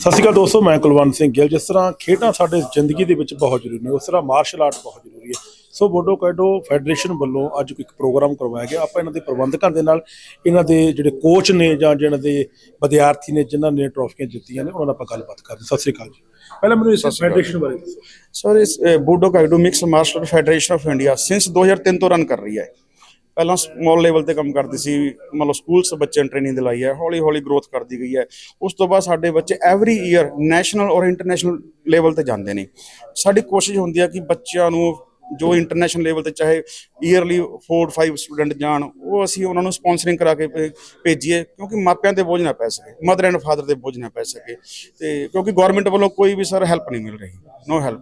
ਸਤਿ ਸ਼੍ਰੀ ਅਕਾਲ ਦੋਸਤੋ ਮੈਂ ਕੁਲਵੰਤ ਸਿੰਘ ਗਿੱਲ। ਜਿਸ ਤਰ੍ਹਾਂ ਖੇਡਾਂ ਸਾਡੇ ਜ਼ਿੰਦਗੀ ਦੇ ਵਿੱਚ ਬਹੁਤ ਜ਼ਰੂਰੀ ਨੇ ਉਸ ਤਰ੍ਹਾਂ ਮਾਰਸ਼ਲ ਆਰਟ ਬਹੁਤ ਜ਼ਰੂਰੀ ਹੈ। ਸੋ ਬੋਡੋ ਕੈਡੋ ਫੈਡਰੇਸ਼ਨ ਵੱਲੋਂ ਅੱਜ ਇੱਕ ਪ੍ਰੋਗਰਾਮ ਕਰਵਾਇਆ ਗਿਆ। ਆਪਾਂ ਇਹਨਾਂ ਦੇ ਪ੍ਰਬੰਧਕਾਂ ਦੇ ਨਾਲ ਇਹਨਾਂ ਦੇ ਜਿਹੜੇ ਕੋਚ ਨੇ ਜਾਂ ਜਿਹਨਾਂ ਦੇ ਵਿਦਿਆਰਥੀ ਨੇ ਜਿਨ੍ਹਾਂ ਨੇ ਟਰੋਫੀਆਂ ਜਿੱਤੀਆਂ ਨੇ ਉਹਨਾਂ ਨਾਲ ਆਪਾਂ ਗੱਲਬਾਤ ਕਰਦੇ ਹਾਂ। ਸਤਿ ਸ਼੍ਰੀ ਅਕਾਲ ਜੀ। ਪਹਿਲਾਂ ਮੈਨੂੰ ਇਸ ਫੈਡਰੇਸ਼ਨ ਬਾਰੇ ਦੱਸੋ। ਸਰ ਇਸ budo kaido mix martial federation of India since 2003 ਤੋਂ ਰਨ ਕਰ ਰਹੀ ਹੈ। ਪਹਿਲਾਂ ਸਮਾਲ ਲੈਵਲ ਤੇ ਕੰਮ ਕਰਦੀ ਸੀ, ਮਤਲਬ ਸਕੂਲਸ ਬੱਚਿਆਂ ਨੂੰ ਟ੍ਰੇਨਿੰਗ ਦਿਲਾਈ ਹੈ, ਹੌਲੀ ਹੌਲੀ ਗਰੋਥ ਕਰਦੀ ਗਈ ਹੈ। ਉਸ ਤੋਂ ਬਾਅਦ ਸਾਡੇ ਬੱਚੇ ਐਵਰੀ ਈਅਰ ਨੈਸ਼ਨਲ ਔਰ ਇੰਟਰਨੈਸ਼ਨਲ ਲੈਵਲ ਤੇ ਜਾਂਦੇ ਨੇ। ਸਾਡੀ ਕੋਸ਼ਿਸ਼ ਹੁੰਦੀ ਹੈ ਕਿ ਬੱਚਿਆਂ ਨੂੰ ਜੋ ਇੰਟਰਨੈਸ਼ਨਲ ਲੈਵਲ ਤੇ ਚਾਹੇ ਈਅਰਲੀ 4 5 ਸਟੂਡੈਂਟ ਜਾਣ, ਉਹ ਅਸੀਂ ਉਹਨਾਂ ਨੂੰ ਸਪਾਂਸਰਿੰਗ ਕਰਾ ਕੇ ਭੇ- ਭੇਜੀਏ, ਕਿਉਂਕਿ ਮਾਪਿਆਂ ਤੇ ਬੋਝ ਨਾ ਪੈ ਸਕੇ ਮਦਰ ਐਂਡ ਫਾਦਰ ਤੇ ਬੋਝ ਨਾ ਪੈ ਸਕੇ। ਤੇ ਕਿਉਂਕਿ ਗਵਰਨਮੈਂਟ ਵੱਲੋਂ ਕੋਈ ਵੀ ਸਰ ਹੈਲਪ ਨਹੀਂ ਮਿਲ ਰਹੀ ਨੋ ਹੈਲਪ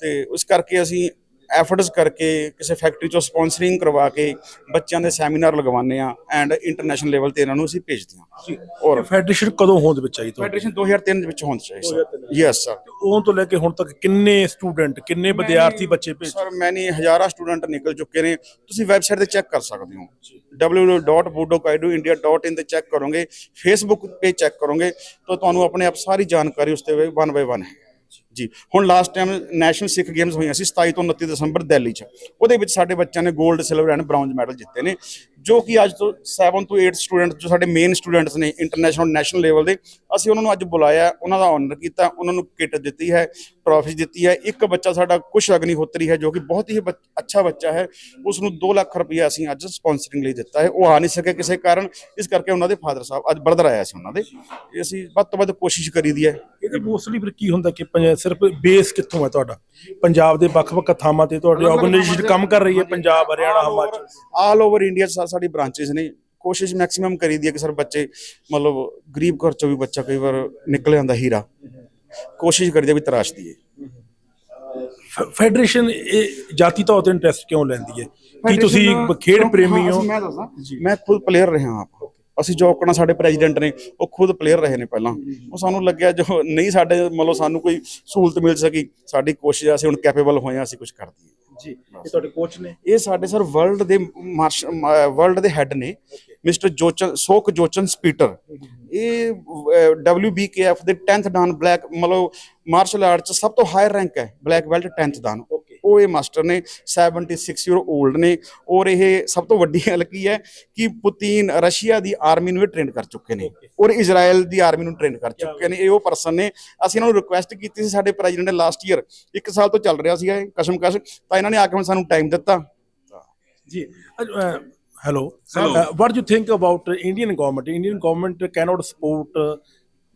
ਤੇ ਉਸ ਕਰਕੇ ਅਸੀਂ ਐਫਰਟਸ ਕਰਕੇ ਕਿਸੇ ਫੈਕਟਰੀ ਚੋਂ ਸਪਾਂਸਰਿੰਗ ਕਰਵਾ ਕੇ ਬੱਚਿਆਂ ਦੇ ਸੈਮੀਨਾਰ ਲਗਵਾਉਂਦੇ ਆ ਐਂਡ ਇੰਟਰਨੈਸ਼ਨਲ ਲੈਵਲ ਤੇ ਇਹਨਾਂ ਨੂੰ ਅਸੀਂ ਭੇਜਦੇ ਹਾਂ। ਔਰ ਫੈਡਰੇਸ਼ਨ ਕਦੋਂ ਹੋਂਦ ਵਿੱਚ ਆਈ ਤੁਹਾਡੀ? ਫੈਡਰੇਸ਼ਨ 2003 ਦੇ ਵਿੱਚ ਹੋਣੀ ਚਾਹੀਦੀ ਸਰ ਯੈਸ ਸਰ ਉਦੋਂ ਤੋਂ ਲੈ ਕੇ ਹੁਣ ਤੱਕ ਕਿੰਨੇ ਸਟੂਡੈਂਟ ਕਿੰਨੇ ਵਿਦਿਆਰਥੀ ਬੱਚੇ ਭੇਜ ਸਰ ਮੈਨੇ ਹਜ਼ਾਰਾਂ ਸਟੂਡੈਂਟ ਨਿਕਲ ਚੁੱਕੇ ਨੇ। ਤੁਸੀਂ ਵੈਬਸਾਈਟ ਤੇ ਚੈੱਕ ਕਰ ਸਕਦੇ ਹੋ। www.budokaidoindia.in ਤੇ ਚੈੱਕ ਕਰੋਗੇ। ਫੇਸਬੁੱਕ ਤੇ ਚੈੱਕ ਕਰੋਗੇ। ਤਾਂ ਤੁਹਾਨੂੰ ਆਪਣੇ ਆਪ ਸਾਰੀ ਜਾਣਕਾਰੀ ਉਸ ਤੇ ਵਨ ਬਾਈ ਵਨ ਹੈ। ਜੀ। ਹੁਣ last time national Sikh games ਹੋਈਆਂ ਸੀ 27 ਤੋਂ 29 ਦਸੰਬਰ ਦਿੱਲੀ 'ਚ। ਉਹਦੇ ਵਿੱਚ ਸਾਡੇ ਬੱਚਿਆਂ ਨੇ 골ਡ ਸਿਲਵਰ ਐਂਡ ਬ੍ਰੌਂਜ਼ ਮੈਡਲ ਜਿੱਤੇ ਨੇ। ਜੋ ਕਿ ਅੱਜ ਤੋਂ 7 ਤੋਂ 8 ਸਟੂਡੈਂਟ ਜੋ ਸਾਡੇ ਮੇਨ ਸਟੂਡੈਂਟਸ ਨੇ ਇੰਟਰਨੈਸ਼ਨਲ ਨੈਸ਼ਨਲ ਲੈਵਲ ਦੇ, ਅਸੀਂ ਉਹਨਾਂ ਨੂੰ ਅੱਜ ਬੁਲਾਇਆ, ਉਹਨਾਂ ਦਾ ਆਨਰ ਕੀਤਾ, ਉਹਨਾਂ ਨੂੰ ਕਿੱਟ ਦਿੱਤੀ ਹੈ ਟਰਾਫੀ ਦਿੱਤੀ ਹੈ। ਇੱਕ ਬੱਚਾ ਸਾਡਾ ਕੁਸ਼ ਅਗਨੀਹੋਤਰੀ ਹੈ, ਜੋ ਕਿ ਬਹੁਤ ਹੀ ਬੱਚ- ਅੱਛਾ ਬੱਚਾ ਹੈ। ਉਸ ਨੂੰ 2 ਲੱਖ ਰੁਪਏ ਅਸੀਂ ਅੱਜ ਸਪਾਂਸਰਿੰਗ ਲਈ ਦਿੱਤਾ ਹੈ। ਉਹ ਆ ਨਹੀਂ ਸਕੇ ਕਿਸੇ ਕਾਰਨ। ਇਸ ਕਰਕੇ ਉਹਨਾਂ ਦੇ ਫਾਦਰ ਸਾਹਿਬ ਅੱਜ ਬਰਦਰ ਆਇਆ ਸੀ ਉਹਨਾਂ ਦੇ। ਅਸੀਂ ਵੱਧ ਤੋਂ ਵੱਧ ਕੋਸ਼ਿਸ਼ ਕਰੀਦੀ ਹੈ। ਇਹਦੇ ਮੋਸਟਲੀ ਫਿਰ ਕੀ ਹੁੰਦਾ ਕਿ ਪੰਜ- ਸਿਰਫ ਬੇਸ ਕਿੱਥੋਂ ਹੈ ਤੁਹਾਡਾ? ਪੰਜਾਬ ਦੇ ਵੱਖ-ਵੱਖ ਥਾਵਾਂ ਤੇ ਤੁਹਾਡੀ ਆਰਗੇਨਾਈਜੇਸ਼ਨ ਕੰਮ ਕਰ ਰਹੀ ਹੈ Punjab Haryana Himachal. All over India ਸਾਡੀ ਬ੍ਰਾਂਚੇਸ ਨੇ। ਕੋਸ਼ਿਸ਼ ਮੈਕਸਿਮਮ ਕਰੀਦੀ ਹੈ ਕਿ ਸਰ ਬੱਚੇ ਮਤਲਬ ਗਰੀਬ ਘਰ ਚੋਂ ਵੀ ਬੱਚਾ ਕਈ ਵਾਰ ਨਿਕਲ ਜਾਂਦਾ ਹੀਰਾ। ਕੋਸ਼ਿਸ਼ ਕਰੀਦੀ ਹੈ ਵੀ ਤਰਾਸ਼ ਦੀਏ ਫੈਡਰੇਸ਼ਨ ਇਹ ਜਾਤੀ ਤੌਰ ਤੇ ਇੰਟਰਸਟ ਕਿਉਂ ਲੈਂਦੀ ਹੈ? ਕੀ ਤੁਸੀਂ ਖੇਡ ਪ੍ਰੇਮੀ ਹੋ ਮੈਂ ਦੱਸਾਂ ਮੈਂ ਖੁਦ ਪਲੇਅਰ ਰਿਹਾ ਆਪ। ਅਸੀਂ ਜੋ ਆਪਣਾ ਸਾਡੇ ਪ੍ਰੈਜ਼ੀਡੈਂਟ ਨੇ ਉਹ ਖੁਦ ਪਲੇਅਰ ਰਹੇ ਨੇ ਪਹਿਲਾਂ। ਉਹ ਸਾਨੂੰ ਲੱਗਿਆ ਜੋ ਨਹੀਂ ਸਾਡੇ ਮਤਲਬ ਸਾਨੂੰ ਕੋਈ ਸਹੂਲਤ ਮਿਲ ਸਕੀ ਸਾਡੀ ਕੋਸ਼ਿਸ਼ ਆ, ਅਸੀਂ ਹੁਣ ਕੈਪੇਬਲ ਹੋਏ ਹਾਂ ਅਸੀਂ ਕੁਝ ਕਰ ਦਈਏ। ਜੀ ਇਹ ਤੁਹਾਡੇ ਕੋਚ ਨੇ? ਇਹ ਸਾਡੇ ਸਰ ਵਰਲਡ ਦੇ ਵਰਲਡ ਦੇ ਹੈੱਡ ਨੇ ਮਿਸਟਰ ਜੋਚਨ ਸੋਕ ਜੋਚਨ ਸਪੀਟਰ। ਇਹ WBKF ਦੇ 10th ਡਾਨ ਬਲੈਕ ਮਤਲਬ ਮਾਰਸ਼ਲ ਆਰਟ ਚ ਸਭ ਤੋਂ ਹਾਇਰ ਰੈਂਕ ਹੈ ਬਲੈਕ ਬੈਲਟ 10th ਡਾਨ ਉਹ ਇਹ ਮਾਸਟਰ ਨੇ 76 ਈਅਰ 올ਡ ਨੇ ਔਰ ਇਹ ਸਭ ਤੋਂ ਵੱਡੀ ਗੱਲ ਕੀ ਹੈ ਕਿ ਪੁਤਿਨ ਰਸ਼ੀਆ ਦੀ ਆਰਮੀ ਨੂੰ ਟ੍ਰੇਨ ਕਰ ਚੁੱਕੇ ਨੇ ਔਰ ਇਜ਼ਰਾਈਲ ਦੀ ਆਰਮੀ ਨੂੰ ਟ੍ਰੇਨ ਕਰ ਚੁੱਕੇ ਨੇ। ਇਹ ਉਹ ਪਰਸਨ ਨੇ ਅਸੀਂ ਇਹਨਾਂ ਨੂੰ ਰਿਕੁਐਸਟ ਕੀਤੀ ਸੀ ਸਾਡੇ ਪ੍ਰੈਜ਼ੀਡੈਂਟ ਨੇ ਲਾਸਟ ਈਅਰ ਇੱਕ ਸਾਲ ਤੋਂ ਚੱਲ ਰਿਹਾ ਸੀਗਾ ਇਹ ਕਸ਼ਮਕਸ਼ ਤਾਂ ਇਹਨਾਂ ਨੇ ਆ ਕੇ ਸਾਨੂੰ ਟਾਈਮ ਦਿੱਤਾ। ਜੀ hello uh, what do you think about uh, indian government? Indian government cannot support uh,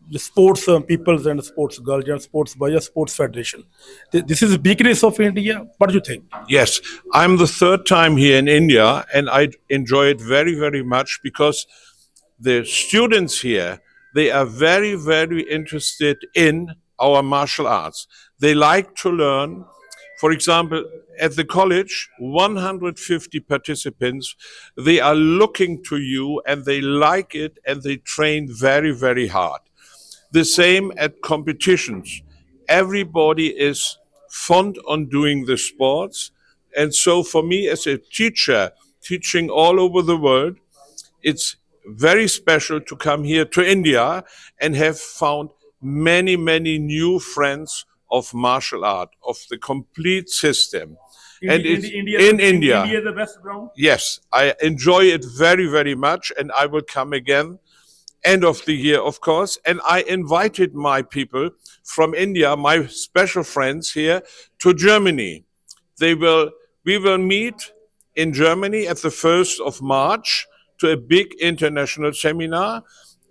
the sports uh, peoples and sports girls and sports boys sports federation Th- this is weakness of india what do you think Yes, I'm the third time here in India, and I enjoy it very, very much because the students here they are very, very interested in our martial arts. They like to learn. For example, at the college, 150 participants, they are looking to you and they like it and they train very, very hard. The same at competitions. Everybody is fond on doing the sports. And so for me as a teacher, teaching all over the world, it's very special to come here to India and have found many, many new friends of martial art, of the complete system. and it's in India. the best ground Yes, I enjoy it very, very much, and I will come again end of the year, of course. And I invited my people from India, my special friends here, to Germany. They will, we will meet in Germany at the 1st of March to a big international seminar.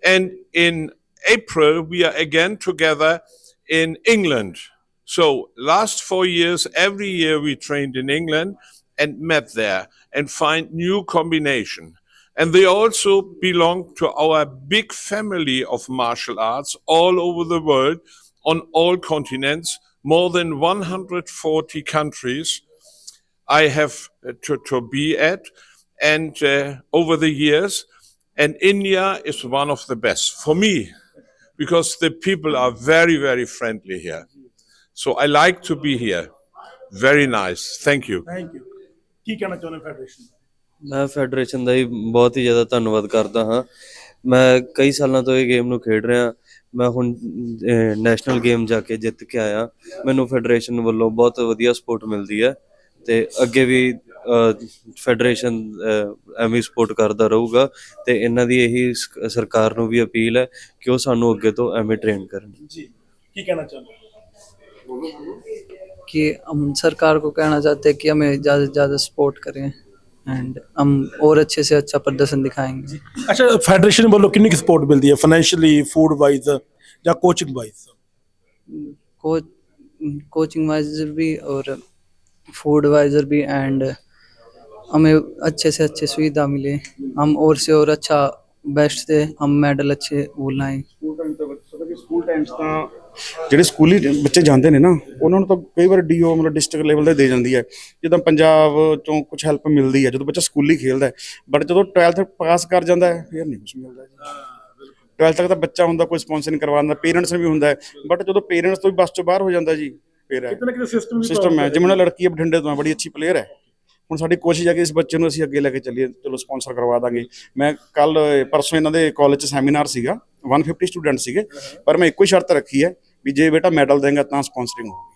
And in April, we are again together in England. So last four years, every year we trained in England and met there and find new combination. And they also belong to our big family of martial arts all over the world on all continents, more than 140 countries I have uh, to, to be at. And uh, over the years, and India is one of the best for me because the people are very, very friendly here. So I like to be here. Very nice. Thank you. Thank you. Key Canatona Federation. ਮੈਂ federation ਦਾ ਹੀ ਬਹੁਤ ਹੀ ਜ਼ਿਆਦਾ ਧੰਨਵਾਦ ਕਰਦਾ ਹਾਂ ਮੈਂ ਕਈ ਸਾਲਾਂ ਤੋਂ ਇਹ ਗੇਮ ਨੂੰ ਖੇਡ ਰਿਹਾ ਮੈਂ ਹੁਣ ਨੈਸ਼ਨਲ ਗੇਮ ਜਾ ਕੇ ਜਿੱਤ ਕੇ ਆਇਆ ਮੈਨੂੰ ਫੈਡਰੇਸ਼ਨ ਵੱਲੋਂ ਬਹੁਤ ਵਧੀਆ ਸਪੋਰਟ ਮਿਲਦੀ ਹੈ ਤੇ ਅੱਗੇ ਵੀ ਫੈਡਰੇਸ਼ਨ ਐਵੇਂ ਸਪੋਰਟ ਕਰਦਾ ਰਹੂਗਾ ਤੇ ਇਹਨਾਂ ਦੀ ਇਹੀ ਸ- ਸਰਕਾਰ ਨੂੰ ਵੀ ਅਪੀਲ ਹੈ ਕਿ ਉਹ ਸਾਨੂੰ ਅੱਗੇ ਤੋਂ ਐਵੇਂ ਟ੍ਰੇਨ ਕਰਨ ਜੀ ਕੀ ਕਹਿਣਾ ਚਾਹੁੰਦੇ कि हम सरकार को कहना चाहते हैं कि हमें ज़्यादा से ज़्यादा सपोर्ट करें एंड हम और अच्छे से अच्छा प्रदर्शन दिखाएंगे ਅੱਛਾ ਫੈਡਰੇਸ਼ਨ ਵੱਲੋਂ ਕਿੰਨੀ ਕੁ ਸਪੋਰਟ ਮਿਲਦੀ ਹੈ ਫਾਈਨੈਂਸ਼ੀਅਲੀ ਫੂਡ ਵਾਈਜ਼ ਜਾਂ coaching wise coach coaching wiser भी और फूड वाइजर भी एंड हमें अच्छे से अच्छे सुविधा मिले हम और से और अच्छा बेस्ट से हम मेडल अच्छे वो लाएं ਸਕੂਲ ਟਾਈਮ ਤਾਂ ਪਤਾ ਕਿ ਸਕੂਲ ਟਾਈਮ 'ਚ ਤਾਂ ਜਿਹੜੇ ਸਕੂਲੀ ਬੱਚੇ ਜਾਂਦੇ ਨੇ ਨਾ ਉਹਨਾਂ ਨੂੰ ਤਾਂ ਕਈ ਵਾਰ ਡੀਓ ਮਤਲਬ ਡਿਸਟ੍ਰਿਕਟ ਲੈਵਲ ਤੇ ਦੇ ਜਾਂਦੀ ਹੈ। ਜਿੱਦਾਂ ਪੰਜਾਬ ਚੋਂ ਕੁਝ ਹੈਲਪ ਮਿਲਦੀ ਹੈ ਜਦੋਂ ਬੱਚਾ ਸਕੂਲੀ ਖੇਲਦਾ ਹੈ। ਬਟ ਜਦੋਂ 12th ਪਾਸ ਕਰ ਜਾਂਦਾ ਹੈ ਫਿਰ ਨਹੀਂ ਕੁਝ ਮਿਲਦਾ ਜੀ। 12th ਤੱਕ ਤਾਂ ਬੱਚਾ ਹੁੰਦਾ ਕੋਈ ਸਪਾਂਸਰ ਨਹੀਂ ਕਰਵਾਉਂਦਾ ਪੇਰੈਂਟਸ ਵੀ ਹੁੰਦਾ ਹੈ। ਬਟ ਜਦੋਂ ਪੇਰੈਂਟਸ ਤੋਂ ਵੀ ਬਸ ਤੋਂ ਬਾਹਰ ਹੋ ਜਾਂਦਾ ਜੀ ਫਿਰ ਹੈ। ਕਿਤੇ ਨਾ ਕਿਤੇ ਸਿਸਟਮ ਸਿਸਟਮ ਹੈ ਜਿਵੇਂ ਉਹ ਲੜਕੀ ਹੈ ਬਠਿੰਡੇ ਤੋਂ ਹੈ, ਬੜੀ ਅੱਛੀ ਪਲੇਅਰ ਹੈ। ਹੁਣ ਸਾਡੀ ਕੋਸ਼ਿਸ਼ ਹੈ ਕਿ ਇਸ ਬੱਚੇ ਨੂੰ ਅਸੀਂ ਅੱਗੇ ਲੈ ਕੇ ਚੱਲੀਏ ਚਲੋ ਸਪਾਂਸਰ ਕਰਵਾ ਦਾਂਗੇ। ਮੈਂ ਕੱਲ ਪਰਸੋਂ ਇਹਨਾਂ ਦੇ ਕਾਲਜ 'ਚ ਸੈਮੀਨਾਰ ਸੀਗਾ। 150 ਸਟੂਡੈਂਟ ਸੀਗੇ ਪਰ ਮੈਂ ਇੱਕੋ ਹੀ ਸ਼ਰਤ ਰੱਖੀ ਹੈ ਵੀ ਜੇ ਬੇਟਾ ਮੈਡਲ ਦੇਂਗਾ ਤਾਂ ਸਪਾਂਸਰਿੰਗ ਹੋਊਗੀ।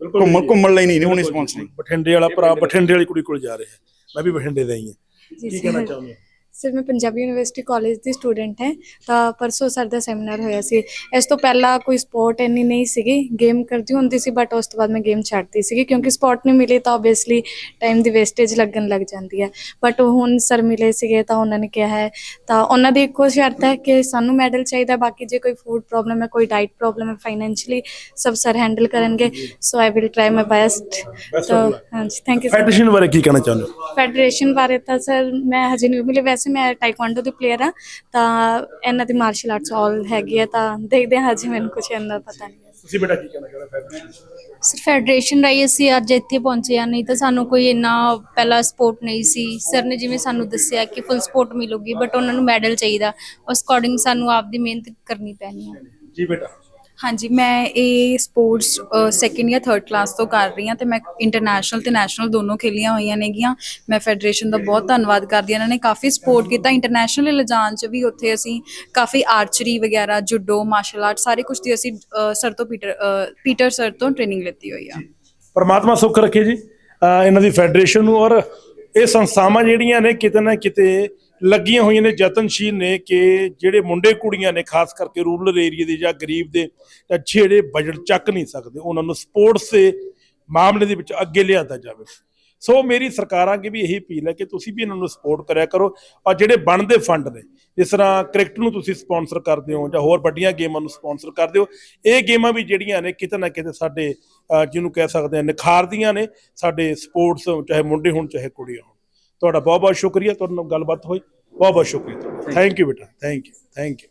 ਬਿਲਕੁਲ ਘੁੰਮਣ ਘੁੰਮਣ ਲਈ ਨਹੀਂ ਹੋਣੀ ਸਪਾਂਸਰਿੰਗ ਬਠਿੰਡੇ ਵਾਲਾ ਭਰਾ ਬਠਿੰਡੇ ਵਾਲੀ ਕੁੜੀ ਕੋਲ ਜਾ ਰਿਹਾ ਮੈਂ ਵੀ ਬਠਿੰਡੇ ਦਾ ਹੀ ਹਾਂ। ਕੀ ਕਹਿਣਾ ਚਾਹੁੰਦੇ ਹੋ? ਸਰ ਮੈਂ ਪੰਜਾਬੀ ਯੂਨੀਵਰਸਿਟੀ ਕਾਲਜ ਦੀ ਸਟੂਡੈਂਟ ਹਾਂ ਤਾਂ ਪਰਸੋਂ ਸਰ ਦਾ ਸੈਮੀਨਾਰ ਹੋਇਆ ਸੀ। ਇਸ ਤੋਂ ਪਹਿਲਾਂ ਕੋਈ ਸਪੋਰਟ ਇੰਨੀ ਨਹੀਂ ਸੀਗੀ ਗੇਮ ਕਰਦੀ ਹੁੰਦੀ ਸੀ ਬਟ ਉਸ ਤੋਂ ਬਾਅਦ ਮੈਂ ਗੇਮ ਛੱਡਤੀ ਸੀਗੀ ਕਿਉਂਕਿ ਸਪੋਰਟ ਨਹੀਂ ਮਿਲੀ ਤਾਂ ਆਬਵੀਅਸਲੀ ਟਾਈਮ ਦੀ ਵੇਸਟੇਜ ਲੱਗਣ ਲੱਗ ਜਾਂਦੀ ਹੈ। ਬਟ ਹੁਣ ਸਰ ਮਿਲੇ ਸੀਗੇ ਤਾਂ ਉਹਨਾਂ ਨੇ ਕਿਹਾ ਹੈ ਤਾਂ ਉਹਨਾਂ ਦੀ ਇੱਕੋ ਸ਼ਰਤ ਹੈ ਕਿ ਸਾਨੂੰ ਮੈਡਲ ਚਾਹੀਦਾ ਬਾਕੀ ਜੇ ਕੋਈ ਫੂਡ ਪ੍ਰੋਬਲਮ ਹੈ ਕੋਈ ਡਾਈਟ ਪ੍ਰੋਬਲਮ ਹੈ ਫਾਈਨੈਂਸ਼ੀਅਲੀ ਸਭ ਸਰ ਹੈਂਡਲ ਕਰਨਗੇ। So I will try my best ਤਾਂ. ਹਾਂਜੀ ਥੈਂਕ ਯੂ ਸਰ ਫੈਡਰੇਸ਼ਨ ਬਾਰੇ ਕੀ ਕਹਿਣਾ ਚਾਹੁੰਦੇ ਹੋ? ਫੈਡਰੇਸ਼ਨ ਬਾਰੇ ਤਾਂ ਸਰ ਮੈਂ ਹਜੇ ਨਹੀਂ ਮਿਲੇ ਵੈਸੇ ਮੈਂ ਟਾਈਕਵਾਂਡੋ ਦੀ ਪਲੇਅਰ ਆ ਤਾਂ ਇਹਨਾਂ ਦੀ ਮਾਰਸ਼ਲ ਆਰਟਸ ਆਲ ਹੈਗੀ ਹੈ ਤਾਂ ਦੇਖਦੇ ਹਾਂ ਹਜੇ ਮੈਨੂੰ ਕੁਝ ਇੰਨਾ ਪਤਾ ਨਹੀਂ ਤੁਸੀਂ ਬੇਟਾ ਕੀ ਕਹਿਣਾ ਚਾਹੁੰਦੇ ਫੈਡਰੇਸ਼ਨ ਸਰ ਫੈਡਰੇਸ਼ਨ ਰਾਹੀਂ ਅਸੀਂ ਅੱਜ ਇੱਥੇ ਪਹੁੰਚੇ ਆ ਨਹੀਂ ਤਾਂ ਸਾਨੂੰ ਕੋਈ ਇੰਨਾ ਪਹਿਲਾਂ ਸਪੋਰਟ ਨਹੀਂ ਸੀ। ਸਰ ਨੇ ਜਿਵੇਂ ਸਾਨੂੰ ਦੱਸਿਆ ਕਿ ਫੁੱਲ ਸਪੋਰਟ ਮਿਲੂਗੀ ਬਟ ਉਹਨਾਂ ਨੂੰ ਮੈਡਲ ਚਾਹੀਦਾ। ਉਸ ਅਕੋਰਡਿੰਗ ਸਾਨੂੰ ਆਪਦੀ ਮਿਹਨਤ ਕਰਨੀ ਪੈਣੀ ਹੈ। ਜੀ ਬੇਟਾ। ਹਾਂਜੀ, ਮੈਂ ਇਹ ਸਪੋਰਟਸ ਸੈਕੰਡ ਜਾਂ ਥਰਡ ਕਲਾਸ ਤੋਂ ਕਰ ਰਹੀ ਹਾਂ ਤੇ ਮੈਂ ਇੰਟਰਨੈਸ਼ਨਲ ਤੇ ਨੈਸ਼ਨਲ ਦੋਨੋਂ ਖੇਲੀਆਂ ਹੋਈਆਂ ਨੇਗੀਆਂ। ਮੈਂ ਫੈਡਰੇਸ਼ਨ ਦਾ ਬਹੁਤ ਧੰਨਵਾਦ ਕਰਦੀ ਹਾਂ। ਇਹਨਾਂ ਨੇ ਕਾਫੀ ਸਪੋਰਟ ਕੀਤਾ। ਇੰਟਰਨੈਸ਼ਨਲ ਲਿਜਾਣ ਚ ਵੀ ਉੱਥੇ ਅਸੀਂ ਕਾਫੀ ਆਰਚਰੀ ਵਗੈਰਾ ਜੁਡੋ ਮਾਰਸ਼ਲ ਆਰਟ ਸਾਰੇ ਕੁਝ ਦੀ ਅਸੀਂ ਸਰ ਤੋਂ ਪੀਟਰ ਪੀਟਰ ਸਰ ਤੋਂ ਟ੍ਰੇਨਿੰਗ ਲਿੱਤੀ ਹੋਈ ਆ। ਪਰਮਾਤਮਾ ਸੁੱਖ ਰੱਖੇ ਜੀ। ਇਹਨਾਂ ਦੀ ਫੈਡਰੇਸ਼ਨ ਨੂੰ ਔਰ ਇਹ ਸੰਸਥਾਵਾਂ ਜਿਹੜੀਆਂ ਨੇ ਕਿਤੇ ਨਾ ਕਿਤੇ ਲੱਗੀਆਂ ਹੋਈਆਂ ਨੇ ਯਤਨਸ਼ੀਲ ਨੇ ਕਿ ਜਿਹੜੇ ਮੁੰਡੇ ਕੁੜੀਆਂ ਨੇ, ਖਾਸ ਕਰਕੇ ਰੂਰਲ ਏਰੀਆ ਦੇ ਜਾਂ ਗਰੀਬ ਦੇ ਜਾਂ ਛੇੜੇ ਬਜਟ ਚੱਕ ਨਹੀਂ ਸਕਦੇ। ਉਹਨਾਂ ਨੂੰ ਸਪੋਰਟਸ ਦੇ ਮਾਮਲੇ ਦੇ ਵਿੱਚ ਅੱਗੇ ਲਿਆਂਦਾ ਜਾਵੇ। ਸੋ ਮੇਰੀ ਸਰਕਾਰਾਂ ਅੱਗੇ ਵੀ ਇਹੀ ਅਪੀਲ ਹੈ ਕਿ ਤੁਸੀਂ ਵੀ ਇਹਨਾਂ ਨੂੰ ਸਪੋਰਟ ਕਰਿਆ ਕਰੋ। ਔਰ ਜਿਹੜੇ ਬਣਦੇ ਫੰਡ ਨੇ, ਜਿਸ ਤਰ੍ਹਾਂ ਕ੍ਰਿਕਟ ਨੂੰ ਤੁਸੀਂ ਸਪਾਂਸਰ ਕਰਦੇ ਹੋ ਜਾਂ ਹੋਰ ਵੱਡੀਆਂ ਗੇਮਾਂ ਨੂੰ ਸਪਾਂਸਰ ਕਰਦੇ ਹੋ, ਇਹ ਗੇਮਾਂ ਵੀ ਜਿਹੜੀਆਂ ਨੇ ਕਿਤੇ ਨਾ ਕਿਤੇ ਸਾਡੇ ਜਿਹਨੂੰ ਕਹਿ ਸਕਦੇ ਆ ਨਿਖਾਰਦੀਆਂ ਨੇ ਸਾਡੇ ਸਪੋਰਟਸ, ਚਾਹੇ ਮੁੰਡੇ ਹੋਣ ਚਾਹੇ ਕੁੜੀਆਂ ਹੋਣ। ਤੁਹਾਡਾ ਬਹੁਤ ਬਹੁਤ ਸ਼ੁਕਰੀਆ ਤੁਹਾਡੇ ਨਾਲ ਗੱਲਬਾਤ ਹੋਈ। ਬਹੁਤ ਬਹੁਤ ਸ਼ੁਕਰੀਆ ਥੈਂਕ ਯੂ ਬੇਟਾ। Thank you thank you